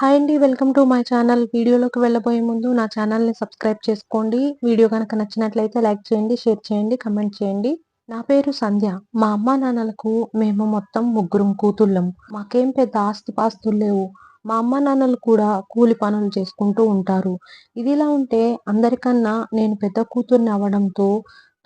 Hi అండి welcome to my channel. వీడియోలోకి వెళ్ళబోయే ముందు నా ఛానల్ని సబ్స్క్రైబ్ చేసుకోండి. వీడియో కనుక నచ్చినట్లయితే లైక్ చేయండి షేర్ చేయండి కమెంట్ చేయండి. నా పేరు సంధ్య. మా అమ్మా నాన్నలకు మేము మొత్తం ముగ్గురం కూతుళ్ళం. మాకేం పెద్ద ఆస్తిపాస్తులు లేవు. మా అమ్మ నాన్నలు కూడా కూలి పనులు చేసుకుంటూ ఉంటారు. ఇదిలా ఉంటే అందరికన్నా నేను పెద్ద కూతుర్ని అవ్వడంతో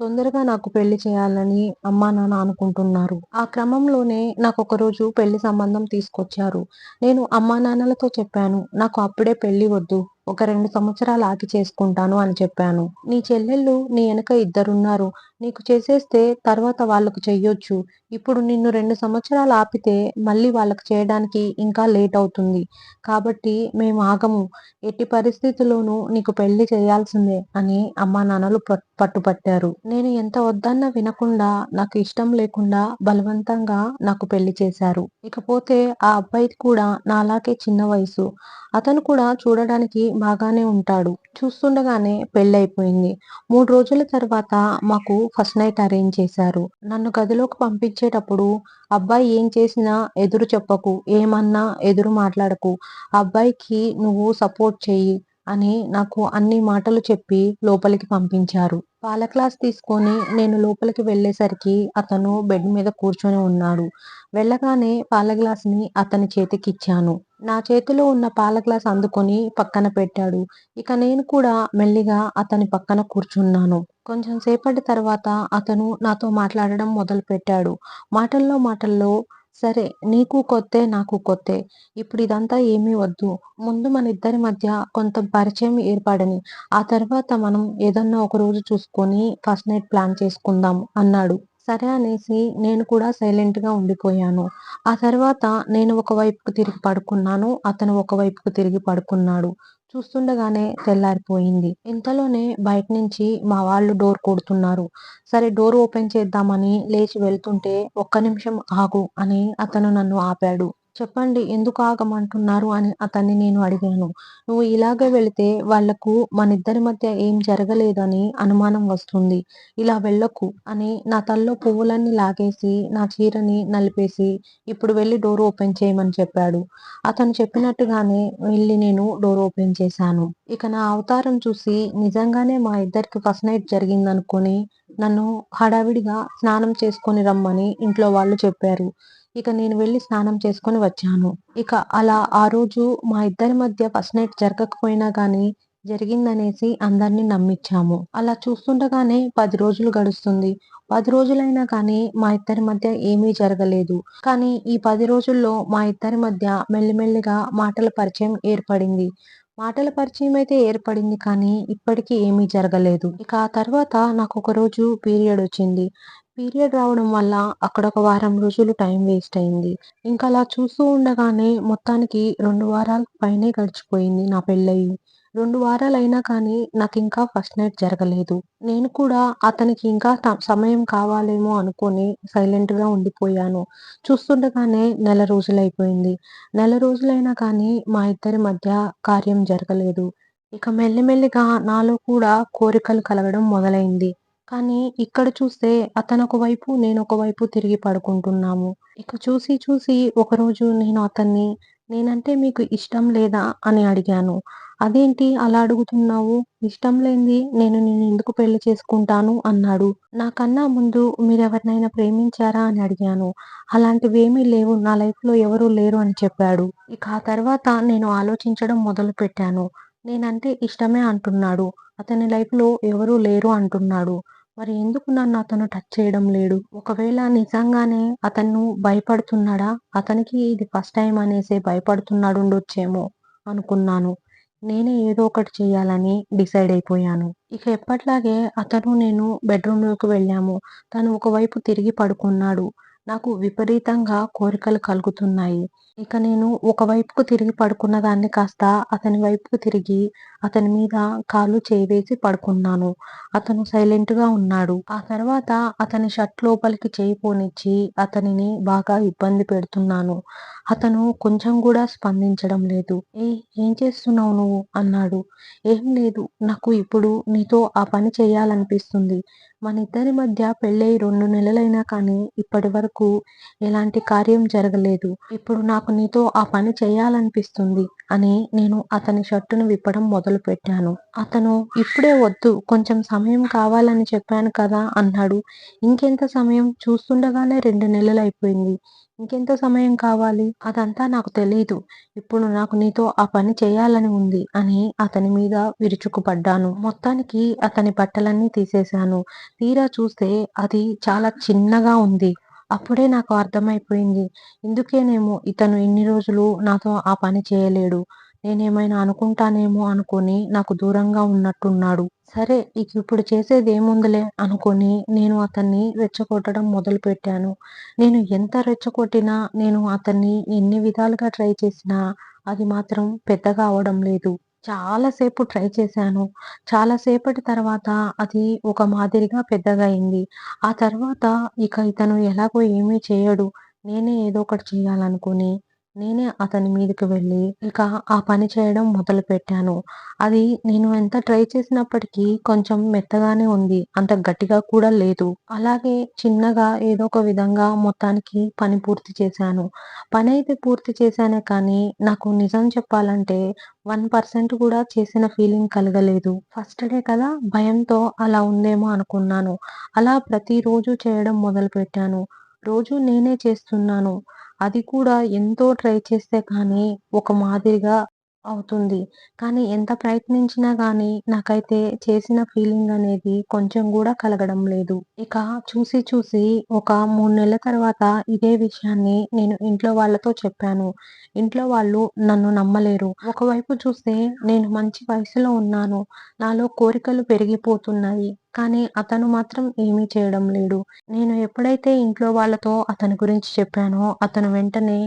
తొందరగా నాకు పెళ్ళి చేయాలని అమ్మా నాన్న అనుకుంటున్నారు. ఆ క్రమంలోనే నాకు ఒక రోజు పెళ్ళి సంబంధం తీసుకొచ్చారు. నేను అమ్మా నాన్నలతో చెప్పాను నాకు అప్పుడే పెళ్ళి వద్దు. ఒక రెండు సంవత్సరాలు ఆగి చేసుకుంటాను అని చెప్పాను. నీ చెల్లెళ్ళు నీ వెనక ఇద్దరున్నారు. నీకు చేసేస్తే తర్వాత వాళ్ళకు చెయ్యొచ్చు. ఇప్పుడు నిన్ను రెండు సంవత్సరాలు ఆపితే మళ్ళీ వాళ్ళకు చేయడానికి ఇంకా లేట్ అవుతుంది. కాబట్టి మేము ఆగము. ఎట్టి పరిస్థితుల్లోనూ నీకు పెళ్ళి చేయాల్సిందే అని అమ్మా నాన్నలు పట్టుపట్టారు. నేను ఎంత వద్దన్నా వినకుండా నాకు ఇష్టం లేకుండా బలవంతంగా నాకు పెళ్ళి చేశారు. ఇకపోతే ఆ అబ్బాయి కూడా నాలాగే చిన్న వయసు. అతను కూడా చూడడానికి బాగానే ఉంటాడు. చూస్తుండగానే పెళ్ళైపోయింది మూడు రోజుల తర్వాత మాకు ఫస్ట్ నైట్ అరేంజ్ చేశారు. నన్ను గదిలోకి పంపించేటప్పుడు అబ్బాయి ఏం చేసినా ఎదురు చెప్పకు ఏమన్నా ఎదురు మాట్లాడకు. అబ్బాయికి నువ్వు సపోర్ట్ చెయ్యి. అని నాకు అన్ని మాటలు చెప్పి లోపలికి పంపించారు. పాల క్లాస్ తీసుకొని నేను లోపలికి వెళ్ళేసరికి అతను బెడ్ మీద కూర్చొని ఉన్నాడు. వెళ్ళగానే పాల గ్లాస్ని అతని చేతికి ఇచ్చాను నా చేతిలో ఉన్న పాల గ్లాస్ అందుకొని పక్కన పెట్టాడు. ఇక నేను కూడా మెల్లిగా అతని పక్కన కూర్చున్నాను. కొంచెం సేపటి తర్వాత అతను నాతో మాట్లాడడం మొదలు పెట్టాడు మాటల్లో మాటల్లో సరే నీకు కొత్తే నాకు కొత్తే. ఇప్పుడు ఇదంతా ఏమీ వద్దు. ముందు మన ఇద్దరి మధ్య కొంత పరిచయం ఏర్పడని ఆ తర్వాత మనం ఏదన్నా ఒక రోజు చూసుకొని ఫస్ట్ నైట్ ప్లాన్ చేసుకుందాం అన్నాడు. సరే అనేసి నేను కూడా సైలెంట్గా ఉండిపోయాను. ఆ తర్వాత నేను ఒకవైపుకు తిరిగి పడుకున్నాను అతను ఒకవైపుకు తిరిగి పడుకున్నాడు. చూస్తుండగానే తెల్లారిపోయింది. ఇంతలోనే బయట నుంచి మా వాళ్ళు డోర్ కొడుతున్నారు. సరే డోర్ ఓపెన్ చేద్దామని లేచి వెళ్తుంటే ఒక్క నిమిషం ఆగు అని అతను నన్ను ఆపాడు. చెప్పండి ఎందుకు ఆగమంటున్నారు అని అతన్ని నేను అడిగాను. నువ్వు ఇలాగే వెళితే వాళ్ళకు మనిద్దరి మధ్య ఏం జరగలేదని అనుమానం వస్తుంది. ఇలా వెళ్ళకు అని నా తల్లో పువ్వులన్నీ లాగేసి నా చీరని నలిపేసి ఇప్పుడు వెళ్ళి డోర్ ఓపెన్ చేయమని చెప్పాడు. అతను చెప్పినట్టుగానే వెళ్ళి నేను డోర్ ఓపెన్ చేశాను. ఇక నా అవతారం చూసి నిజంగానే మా ఇద్దరికి ఫస్ట్ నైట్ జరిగిందనుకొని నన్ను హడావిడిగా స్నానం చేసుకొని రమ్మని ఇంట్లో వాళ్ళు చెప్పారు. ఇక నేను వెళ్ళి స్నానం చేసుకొని వచ్చాను. ఇక అలా ఆ రోజు మా ఇద్దరి మధ్య ఫస్ట్ నైట్ జరగకపోయినా కానీ జరిగిందనేసి అందరినీ నమ్మించాము. అలా చూస్తుండగానే పది రోజులు గడుస్తుంది. పది రోజులైనా కానీ మా ఇద్దరి మధ్య ఏమీ జరగలేదు. కానీ ఈ పది రోజుల్లో మా ఇద్దరి మధ్య మెల్లిమెల్లిగా మాటల పరిచయం ఏర్పడింది. మాటల పరిచయం అయితే ఏర్పడింది కానీ ఇప్పటికీ ఏమీ జరగలేదు. ఇక ఆ తర్వాత నాకు ఒక రోజు పీరియడ్ వచ్చింది. పీరియడ్ రావడం వల్ల అక్కడ ఒక వారం రోజులు టైం వేస్ట్ అయింది. ఇంకా అలా చూస్తూ ఉండగానే మొత్తానికి రెండు వారాల పైనే గడిచిపోయింది నా పెళ్ళయి. రెండు వారాలైనా కానీ నాకు ఇంకా ఫస్ట్ నైట్ జరగలేదు. నేను కూడా అతనికి ఇంకా సమయం కావాలేమో అనుకొని సైలెంట్గా ఉండిపోయాను. చూస్తుండగానే నెల రోజులైపోయింది. నెల రోజులైనా కానీ మా ఇద్దరి మధ్య కార్యం జరగలేదు. ఇక మెల్లిమెల్లిగా నాలో కూడా కోరికలు కలగడం మొదలైంది. కానీ ఇక్కడ చూస్తే అతను ఒకవైపు నేను ఒకవైపు తిరిగి పడుకుంటున్నాము. ఇక చూసి చూసి ఒకరోజు నేను అతన్ని నేనంటే మీకు ఇష్టం లేదా అని అడిగాను. అదేంటి అలా అడుగుతున్నావు? ఇష్టం లేనిది నేను నేను ఎందుకు పెళ్ళి చేసుకుంటాను? అన్నాడు. నాకన్నా ముందు మీరెవరినైనా ప్రేమించారా? అని అడిగాను. అలాంటివి ఏమీ లేవు. నా లైఫ్లో ఎవరూ లేరు అని చెప్పాడు. ఇక ఆ తర్వాత నేను ఆలోచించడం మొదలు పెట్టాను నేనంటే ఇష్టమే అంటున్నాడు. అతని లైఫ్లో ఎవరూ లేరు అంటున్నాడు. మరి ఎందుకు నన్ను అతను టచ్ చేయడం లేడు? ఒకవేళ నిజంగానే అతను భయపడుతున్నాడా? అతనికి ఇది ఫస్ట్ టైం అనేసి భయపడుతున్నాడు ఉండొచ్చేమో అనుకున్నాను. నేనే ఏదో ఒకటి చేయాలని డిసైడ్ అయిపోయాను. ఇక ఎప్పట్లాగే అతను నేను బెడ్రూమ్లోకి వెళ్ళాము. తను ఒకవైపు తిరిగి పడుకున్నాడు. నాకు విపరీతంగా కోరికలు కలుగుతున్నాయి. ఇక నేను ఒకవైపుకు తిరిగి పడుకున్న దాన్ని కాస్త అతని వైపుకు తిరిగి అతని మీద కాలు చేవేసి పడుకున్నాను. అతను సైలెంట్గా ఉన్నాడు. ఆ తర్వాత అతని షర్ట్ లోపలికి చేయి పోనిచ్చి అతనిని బాగా ఇబ్బంది పెడుతున్నాను. అతను కొంచెం కూడా స్పందించడం లేదు. ఏ ఏం చేస్తున్నావు నువ్వు? అన్నాడు. ఏం లేదు. నాకు ఇప్పుడు నీతో ఆ పని చేయాలనిపిస్తుంది. మన ఇద్దరి మధ్య పెళ్ళై రెండు నెలలైనా కానీ ఇప్పటి వరకు ఎలాంటి కార్యం జరగలేదు. ఇప్పుడు నా నాకు నీతో ఆ పని చేయాలనిపిస్తుంది అని నేను అతని షర్టును విప్పడం మొదలుపెట్టాను. అతను ఇప్పుడే వద్దు కొంచెం సమయం కావాలని చెప్పాను కదా అన్నాడు. ఇంకెంత సమయం? చూస్తుండగానే రెండు నెలలయిపోయింది. ఇంకెంత సమయం కావాలి? అదంతా నాకు తెలియదు ఇప్పుడు నాకు నీతో ఆ పని చేయాలని ఉంది అని అతని మీద విరుచుకుపడ్డాను. మొత్తానికి అతని బట్టలన్నీ తీసేశాను. తీరా చూస్తే అది చాలా చిన్నగా ఉంది. అప్పుడే నాకు అర్థమైపోయింది. ఇందుకేనేమో ఇతను ఇన్ని రోజులు నాతో ఆ పని చేయలేడు. నేనేమైనా అనుకుంటానేమో అనుకుని నాకు దూరంగా ఉన్నట్టున్నాడు. సరే ఇక ఇప్పుడు చేసేదేముందిలే అనుకుని నేను అతన్ని రెచ్చగొట్టడం మొదలుపెట్టాను. నేను ఎంత రెచ్చగొట్టినా, నేను అతన్ని ఎన్ని విధాలుగా ట్రై చేసినా అది మాత్రం పెద్దగా అవడం లేదు. చాలాసేపు ట్రై చేశాను. చాలా సేపటి తర్వాత అది ఒక మాదిరిగా పెద్దగా అయింది. ఆ తర్వాత ఇక ఇతను ఎలాగో ఏమీ చేయడు. నేనే ఏదో ఒకటి చేయాలనుకుని నేనే అతని మీదకి వెళ్ళి ఇక ఆ పని చేయడం మొదలు పెట్టాను అది నేను ఎంత ట్రై చేసినప్పటికీ కొంచెం మెత్తగానే ఉంది. అంత గట్టిగా కూడా లేదు. అలాగే చిన్నగా ఏదో ఒక విధంగా మొత్తానికి పని పూర్తి చేశాను. పని అయితే పూర్తి చేశానే కానీ నాకు నిజం చెప్పాలంటే వన్ పర్సెంట్ కూడా చేసిన ఫీలింగ్ కలగలేదు. ఫస్ట్ డే కదా భయంతో అలా ఉందేమో అనుకున్నాను. అలా ప్రతిరోజు చేయడం మొదలు పెట్టాను రోజు నేనే చేస్తున్నాను. అది కూడా ఎంతో ట్రై చేస్తే కానీ ఒక మాదిరిగా అవుతుంది. కానీ ఎంత ప్రయత్నించినా గానీ నాకైతే చేసిన ఫీలింగ్ అనేది కొంచెం గూడా కలగడం లేదు. ఇక చూసి చూసి ఒక 3 నెలల తర్వాత ఇదే విషయాన్ని నేను ఇంట్లో వాళ్ళతో చెప్పాను. ఇంట్లో వాళ్ళు నన్ను నమ్మలేరు. ఒకవైపు చూస్తే నేను మంచి వయసులో ఉన్నాను. నాలో కోరికలు పెరిగిపోతున్నాయి. కానీ అతను మాత్రం ఏమీ చేయడం లేడు. నేను ఎప్పుడైతే ఇంట్లో వాళ్ళతో అతని గురించి చెప్పానో అతను వెంటనే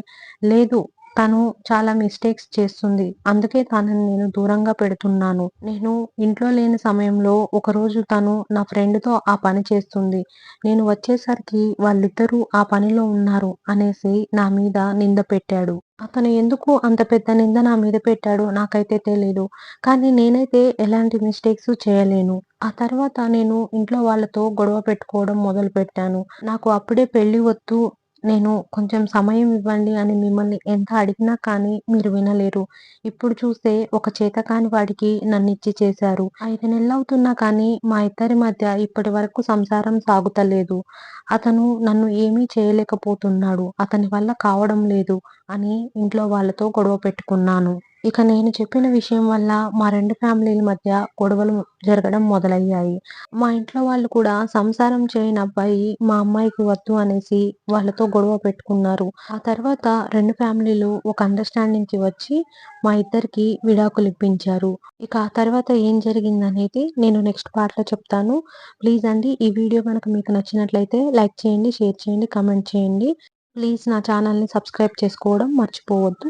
లేదు తను చాలా మిస్టేక్స్ చేస్తుంది. అందుకే తనని నేను దూరంగా పెడుతున్నాను. నేను ఇంట్లో లేని సమయంలో ఒకరోజు తను నా ఫ్రెండ్‌తో ఆ పని చేస్తుంది. నేను వచ్చేసరికి వాళ్ళిద్దరూ ఆ పనిలో ఉన్నారు అనేసి నా మీద నింద పెట్టాడు. అతను ఎందుకు అంత పెద్ద నింద నా మీద పెట్టాడో నాకైతే తెలీదు. కానీ నేనైతే ఎలాంటి మిస్టేక్స్ చేయలేను. ఆ తర్వాత నేను ఇంట్లో వాళ్ళతో గొడవ పెట్టుకోవడం మొదలుపెట్టాను. నాకు అప్పుడే పెళ్ళి వద్దు. నేను కొంచెం సమయం ఇవ్వండి అని మిమ్మల్ని ఎంత అడిగినా కానీ మీరు వినలేరు. ఇప్పుడు చూస్తే ఒక చేత కాని వాడికి నన్నిచ్చి చేశారు. ఐదు నెలలవుతున్నా కానీ మా ఇద్దరి మధ్య ఇప్పటి వరకు సంసారం సాగుతలేదు. అతను నన్ను ఏమీ చేయలేకపోతున్నాడు. అతని వల్ల కావడం లేదు అని ఇంట్లో వాళ్ళతో గొడవ పెట్టుకున్నాను. ఇక నేను చెప్పిన విషయం వల్ల మా రెండు ఫ్యామిలీల మధ్య గొడవలు జరగడం మొదలయ్యాయి. మా ఇంట్లో వాళ్ళు కూడా సంసారం చేయని అబ్బాయి మా అమ్మాయికి వద్దు అనేసి వాళ్ళతో గొడవ పెట్టుకున్నారు. ఆ తర్వాత రెండు ఫ్యామిలీలు ఒక అండర్‌స్టాండింగ్‌కి వచ్చి మా ఇద్దరికి విడాకులు ఇప్పించారు ఇక ఆ తర్వాత ఏం జరిగిందనేది నేను నెక్స్ట్ పార్ట్‌లో చెప్తాను. ప్లీజ్ అండి ఈ వీడియో కనుక మీకు నచ్చినట్లయితే లైక్ చేయండి, షేర్ చేయండి, కమెంట్ చేయండి. ప్లీజ్ నా ఛానల్‌ని సబ్స్క్రైబ్ చేసుకోవడం మర్చిపోవద్దు.